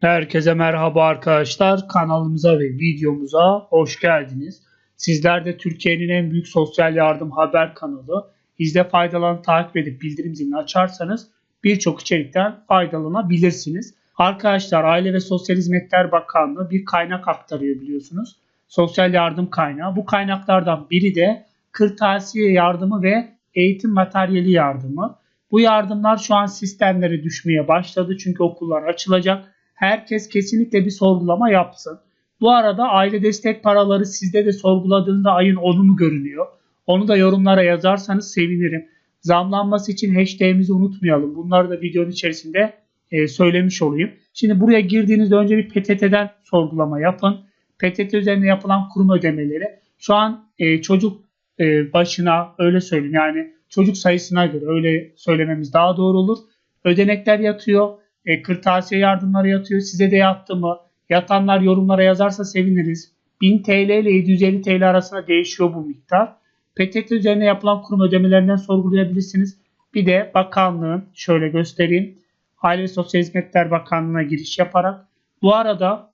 Herkese merhaba arkadaşlar. Kanalımıza ve videomuza hoş geldiniz. Sizler de Türkiye'nin en büyük sosyal yardım haber kanalı. İzle faydalan takip edip bildirim zilini açarsanız birçok içerikten faydalanabilirsiniz. Arkadaşlar Aile ve Sosyal Hizmetler Bakanlığı bir kaynak aktarıyor biliyorsunuz. Sosyal yardım kaynağı. Bu kaynaklardan biri de kırtasiye yardımı ve eğitim materyali yardımı. Bu yardımlar şu an sistemlere düşmeye başladı çünkü okullar açılacak herkes kesinlikle bir sorgulama yapsın. Bu arada aile destek paraları sizde de sorguladığında ayın 10'u mu görünüyor? Onu da yorumlara yazarsanız sevinirim. Zamlanması için hashtag'imizi unutmayalım. Bunları da videonun içerisinde e, söylemiş olayım. Şimdi buraya girdiğinizde önce bir PTT'den sorgulama yapın. PTT üzerinde yapılan kurum ödemeleri. Şu an e, çocuk e, başına öyle söyleyeyim yani çocuk sayısına göre öyle söylememiz daha doğru olur. Ödenekler yatıyor e, kırtasiye yardımları yatıyor. Size de yattı mı? Yatanlar yorumlara yazarsa seviniriz. 1000 TL ile 750 TL arasında değişiyor bu miktar. PTT üzerine yapılan kurum ödemelerinden sorgulayabilirsiniz. Bir de bakanlığın şöyle göstereyim. Aile ve Sosyal Hizmetler Bakanlığı'na giriş yaparak. Bu arada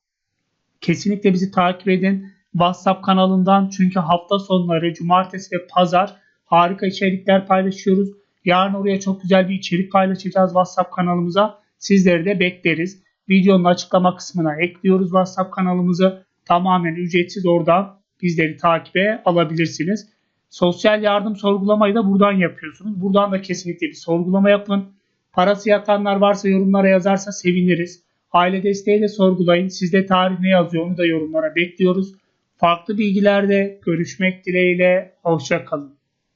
kesinlikle bizi takip edin. WhatsApp kanalından çünkü hafta sonları, cumartesi ve pazar harika içerikler paylaşıyoruz. Yarın oraya çok güzel bir içerik paylaşacağız WhatsApp kanalımıza. Sizleri de bekleriz. Videonun açıklama kısmına ekliyoruz WhatsApp kanalımızı. Tamamen ücretsiz oradan bizleri takibe alabilirsiniz. Sosyal yardım sorgulamayı da buradan yapıyorsunuz. Buradan da kesinlikle bir sorgulama yapın. Parası yatanlar varsa yorumlara yazarsa seviniriz. Aile desteği de sorgulayın. Sizde tarih ne yazıyor onu da yorumlara bekliyoruz. Farklı bilgilerde görüşmek dileğiyle. Hoşçakalın.